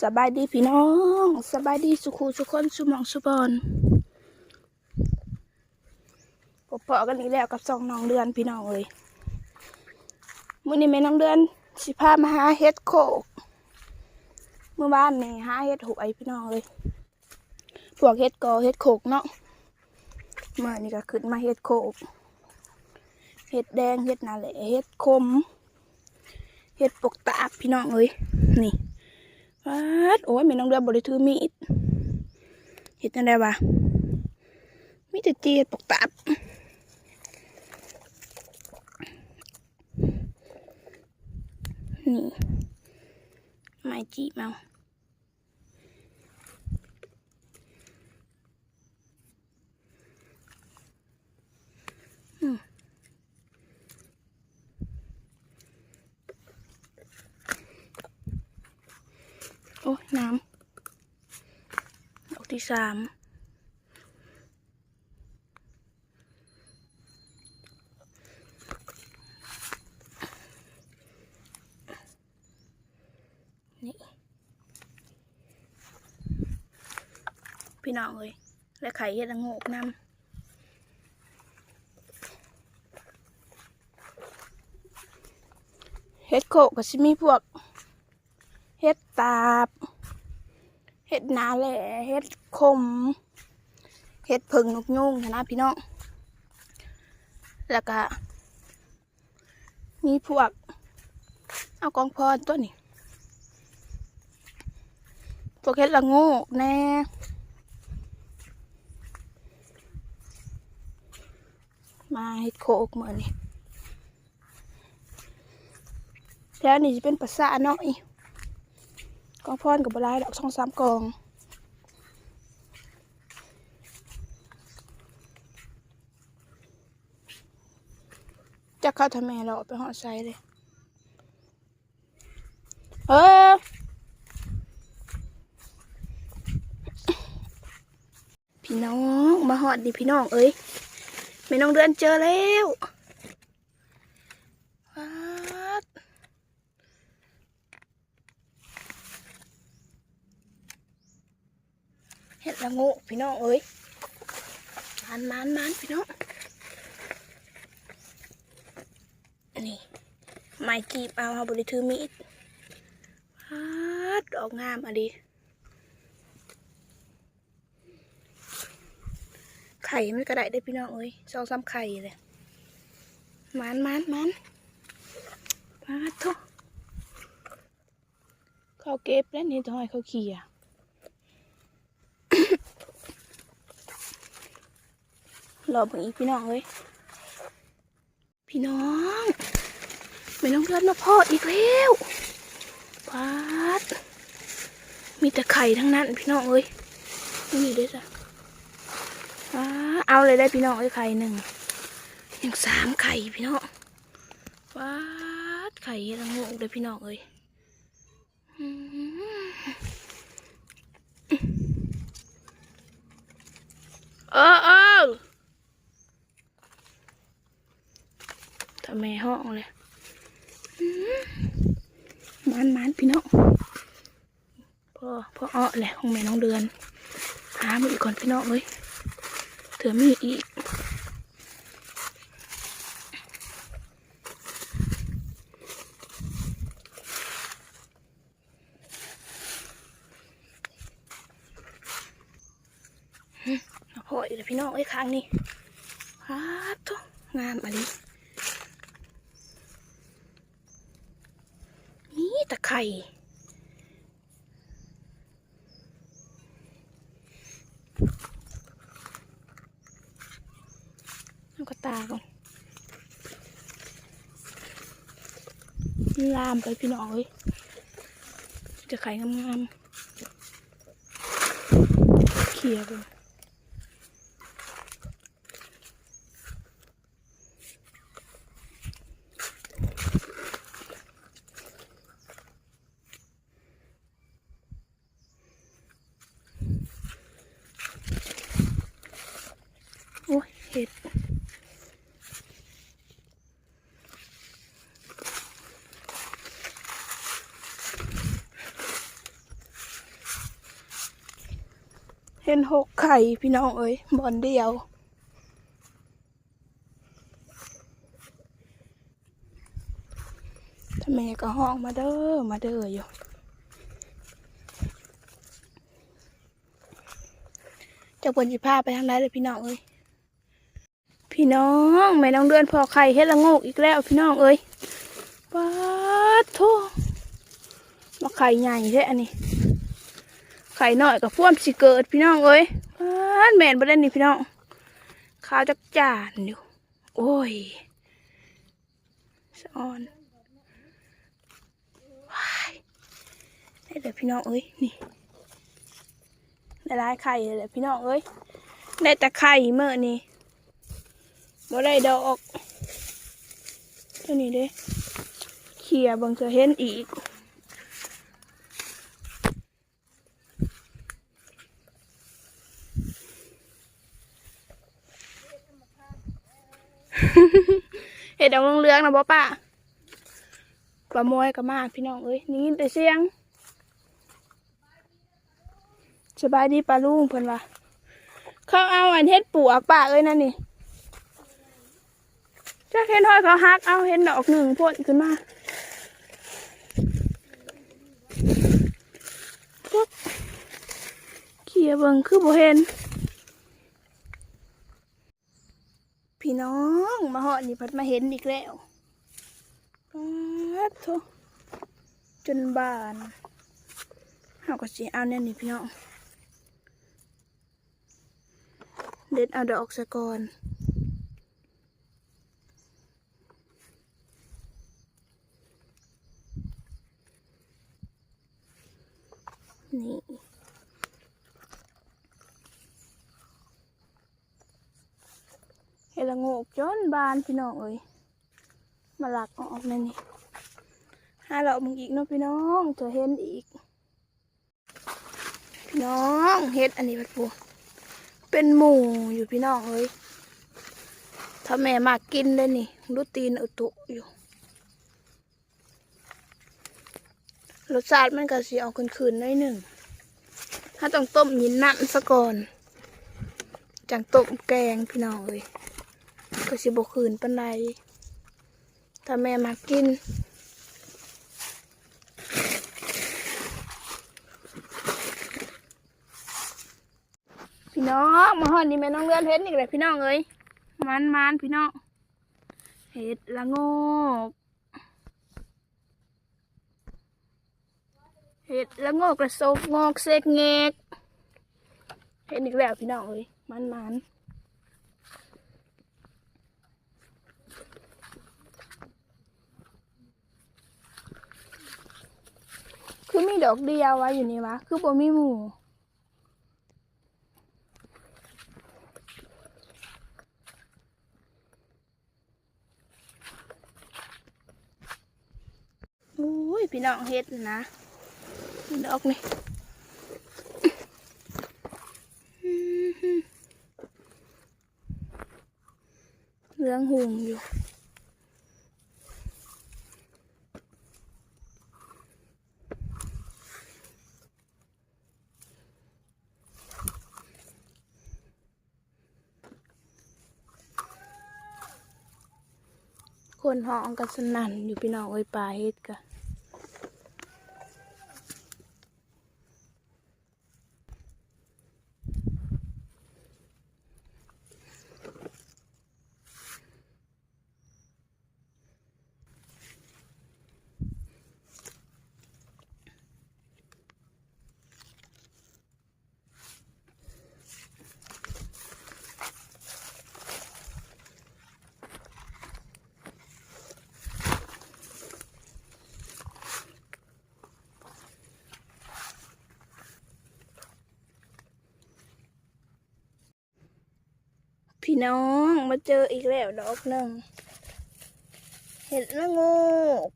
สบายดีพี่น้องสบายดีสุขูสุขคนสุมองสุบอนพบเพาะกันอีกแล้วกับสองน้องเดือนพี่น้องเอ้ยมื้อนี้แม่น้องเดือนสิพามาหาเฮ็ดโคกเมื่อวานนี่หาเฮ็ดหวยพี่น้องเอ้ยพวกเฮ็ดกอเฮ็ดโคกเนาะเมื่อนี้ก็ขึ้นมาเฮ็ดโคกเฮ็ดแดงเฮ็ดนาแหละเฮ็ดคมเฮ็ดปกตาพี่น้องเอ้ยนี่ ฟาดโอ้ยแม่น้องเรือบริถือมีดเห็ดนั่นได้ปะมีแต่เจียดปกตับนี่ไม้จีบเอา โอ้ยน้ำดอกที่สามนี่พี่น้องเอ้ยและไข่เห็ดละงกน้ำเห็ดโขกก็สิมีพวก เห็ดตาบเห็ดนาแหล่เห็ดคมเห็ดผึ่งนกยุงนะพี่น้อง แล้วก็มีพวก เอากองพรตัวนี้พวกเห็ดละโงูแน่มาเห็ดโคกเหมือนนี่แล้วนี่จะเป็นภาษาหน่อย กองพรกับบหลายดอกสองสามกองจะเข้าทำไมเราไปหอใส่เลย เออพี่น้องมาหอดดิพี่น้องเอ้ยไม่น้องเดือนเจอแล้วาด เห็ด ละโงูพี่น้องเอ้ยมันมันมันพี่น้องนี่ไม้กีบเอาเอาบริถือมีดฮัดออกงามอะดิไข่ไม่กระไดได้พี่น้องเอ้ยสองสามไข่เลยมันมันมันมาทุกเขาเก็บแล้วนี่ต้องให้เขาขี่อะ รอเบิ่งอีกพี่น้องเอ้ยพี่น้องไม่น้องเลือดมาพ่ออีกแล้วปัดมีแต่ไข่ทั้งนั้นพี่น้องเอ้ยนี่เด้อจ้ะอ้าเอาเลยได้พี่น้องเอ้ไข่หนึ่งยังสามไข่พี่น้องปัดไข่ละงกเลยพี่น้องเอ้ยอืมเออเออ ทำไมห้องเลยอื้อมันมันพี่น้องพ่อพ่ออ้อแหละของแม่น้องเดือน หามาอีกก่อนพี่น้องเลยเถื่อมีอีกเอาพ่ออีกแล้วพี่น้องเอ้ยค้างนี่ครับทุกงามอะไร นี่ตะไคร่เอากระตาก่อนลามไปพี่น้องเอ้ยจะไข่งามๆเขี่ยไปโอ้ย เห็ดเห็นหกไข่พี่น้องเอ้ยบอนเดียว ถ้าแม่ก็ห้องมาเด้อ มาเด้ออยู่จะควรจิพาไปทางใดเลยพี่น้องเอ้ย พี่น้องแม่น้องเดือนพอไข่เฮ็ดละโงกอีกแล้วพี่น้องเอ้ยปาดโทมาไข่ใหญ่แท้อันนี้ ไข่หน้อยกับพ่วมสิเกิดพี่น้องเอ้ยปาดแม่นบ่ได้นี่พี่น้องข้าวจักจานอยู่โอ้ยสะออนได้เลยพี่น้องเอ้ยนี่ได้ร้ายไข่เลยแหละพี่น้องเอ้ยได้แต่ไข่เมื่อนี่ บ่ได้ดอกตัวนี้เด้เขี่ยบังจะเห็นอีกเห็ดดอกเลืองนะบ่ป้าปลาโมยก็มากพี่น้องเอ้ยนี่แต่เสียงสบายดีปลาลุงเพิ่นว่าเขาเอาอันเฮ็ดปลวกป่าเอ้ยนั่นนี่ จะเห็นห้อยเขาฮักเอาเห็นดอกหนึ่งพ่นขึ้นมาปุ๊บเขี่ยเบิ่งคือบ่เห็น พี่น้องมาหาะนี่พัดมาเห็นอีกแล้วปัดโถจนบานเอาก็สิเอาแน่นี่พี่น้อง เด็ดเอาดอกสะกอน นี่เฮดละโงกจนบานพี่น้องเอ้ยมาหลักออกนั่นนี่หาเรามึงอีกเนาะพี่น้องจะเห็นอีก พี่น้องเฮ็ดอันนี้เป็นปูเป็นหมูอยู่พี่น้องเอ้ยถ้าแม่มากกินเลยนี่ดูตีนอุตุอยู่ รสชาติมันก็สีออกคืนๆหน่อยหนึ่ง ถ้าต้องต้มยินน้ำซะก่อน จังต้มแกงพี่น้องเอ้ยก็สิบกคืนปันใดถ้าแม่มากิน พี่น้องมาหอนนี่แม่น้องเลื่อนเห็ดอีกเลยพี่น้องเอ้ยมันมันพี่น้องเห็ดละงก เห็ดละโงกกระโซกงอกเซกเงกเห็ดอีกแล้วพี่น้องเอ้ยมันมันคือมีดอกเดียวไว้อยู่นี่วะ คือบ่มีหมู่อุ้ยพี่น้องเฮ็ดนะ ดอกนี่เหลืองหุงอยู่คนห้องกันสนั่นอยู่พี่น้องเอ้ยปลาเฮ็ดกะ พี่น้องมาเจออีกแล้วดอกหนึ่ง เห็ดละงก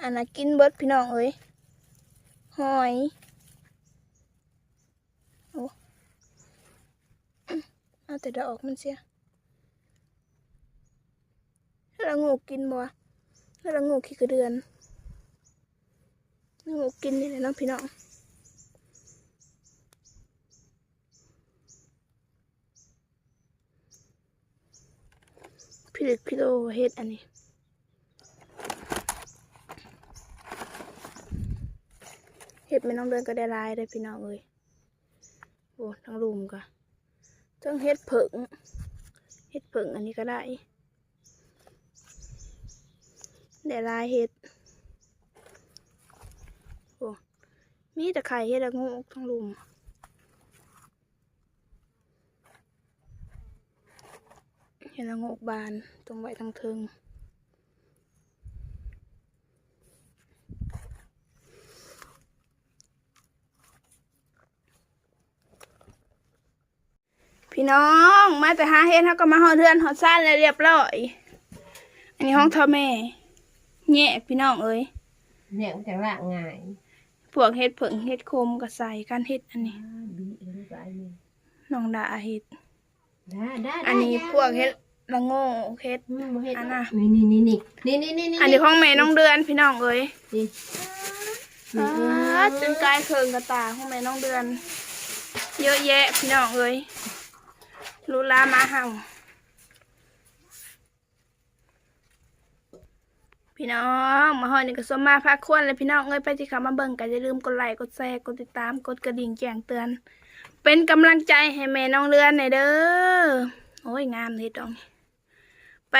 อันน่ะกินเบิดพี่น้องเอ้ยหอยโอ้เอาแต่ดอกมันเสียเห็ดละงกกินบ่วะเห็ดละงกขี้กระเดือนละงกกินนี่แหละน้องพี่น้อง พี่ลึกพี่โลเฮ็ดอันนี้เฮ็ดไม่น้องเดินก็ได้ลายได้พี่น้องเอ้ยโอ้ทั้งรุมก็ทั้งเฮ็ดเผิงเฮ็ดเผิงอันนี้ก็ได้ได้หลายเฮ็ดโอ้มีแต่ไข่เฮ็ดละงูทั้งรุม เฮ็ดละโงกบานตรงไว้ทั้งเทิงพี่น้องมาแต่หาเฮ็ดเขาก็มาหอเทือนหอซ่านแล้วเรียบร้อยอันนี้ห้องเท่าแม่แยกพี่น้องเอ้ยเนี่ยมันจะละง่ายพวกเฮ็ดเผิงเฮ็ดโคมก็ใส่กันเฮ็ดอันนี้บีเอ็นไปนี่น้องดาเฮ็ดได้ได้อันนี้พวกเฮ็ด ลงโง่โอเคอันน่ะนี่นี่นี่นี่นี่นี่นี่อันนี้ของแม่น้องเดือนพี่น้องเอ้ยจนกลายเคืองกระตาของแม่น้องเดือน เยอะแยะพี่น้องเอ้ยลูลามาเห่าพี่น้องมาหอยนี่ก็สมมาพักควรเลยพี่น้องเอ้ยไปที่ขามาเบิ่งกันอย่าลืมกดไลค์กดแชร์กดติดตามกดกระดิ่งแจ้งเตือน เป็นกำลังใจให้แม่น้องเรือนหน่อยเด้อโอ้ยงามเลยตรงนี้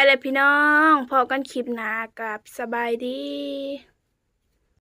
เลยพี่น้อง พอกันคลิปหนากับสบายดี